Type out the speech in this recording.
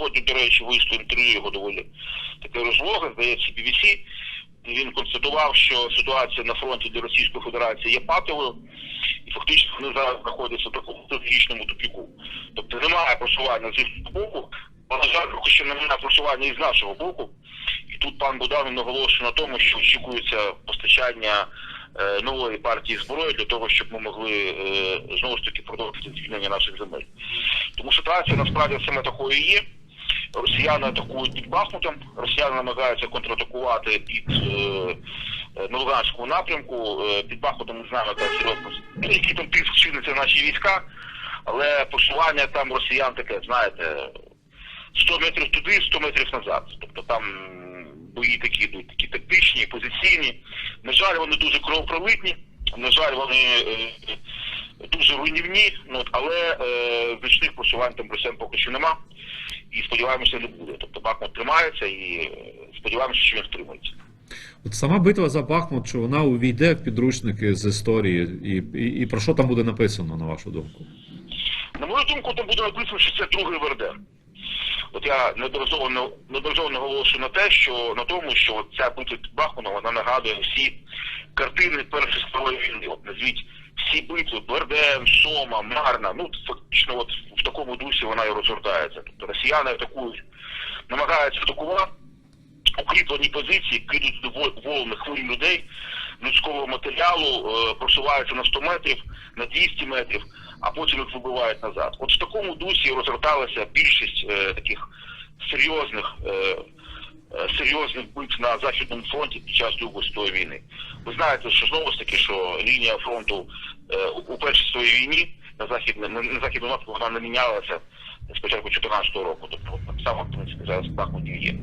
Сьогодні, до речі, вийшло інтерв'ю його доволі таке розлоге, здається, BBC. Він констатував, що ситуація на фронті для Російської Федерації є патовою, і фактично вони зараз знаходяться в такому стратегічному тупіку. Тобто немає просування з їхнього боку, але, жаль, поки що немає просування і з нашого боку. І тут пан Буданов наголошує на тому, що очікується постачання е, нової партії зброї для того, щоб ми могли е, знову ж таки продовжити звільнення наших земель. Тому ситуація насправді саме такою є. Росіяни атакують під Бахмутом, росіяни намагаються контратакувати під е, е, на напрямку. Е, під Бахмутом не знаємо, яка серйозно який там тиск чиниться наші війська, але посування там росіян таке, знаєте, 100 метрів туди, 100 метрів назад. Тобто там бої такі йдуть, такі тактичні, позиційні. На жаль, вони дуже кровопролитні, на жаль, вони е, дуже руйнівні, ну, але е, значних просувань там росіян поки що нема. І сподіваємося, не буде. Тобто Бахмут тримається і е, сподіваємося, що він втримується. От сама битва за Бахмут, чи вона увійде в підручники з історії, і, і, і про що там буде написано, на вашу думку? На мою думку, там буде написано, що це другий Верден. От я неодноразово не- неодноразово наголошую на те, що на тому, що от ця битва під Бахмутом, вона нагадує всі картини Першої світової війни. От назвіть всі битви Берден, Сома, Марна. Ну фактично, от в такому дусі вона і розгортається. Тобто росіяни атакують, намагаються атакувати укріплені позиції, кидуть во- волни хвилі людей, людського матеріалу, е, просуваються на 100 метрів, на 200 метрів, а потім їх вибивають назад. От в такому дусі розгорталася більшість е, таких серйозних. Е, е, Серйозних битв на західному фронті під час Другої світової війни. Ви знаєте, що знову ж таки, що лінія фронту е, у першій своїй війні на західному на, західному вона не мінялася з початку 2014 року. Тобто так само в принципі зараз в Бахмуті є.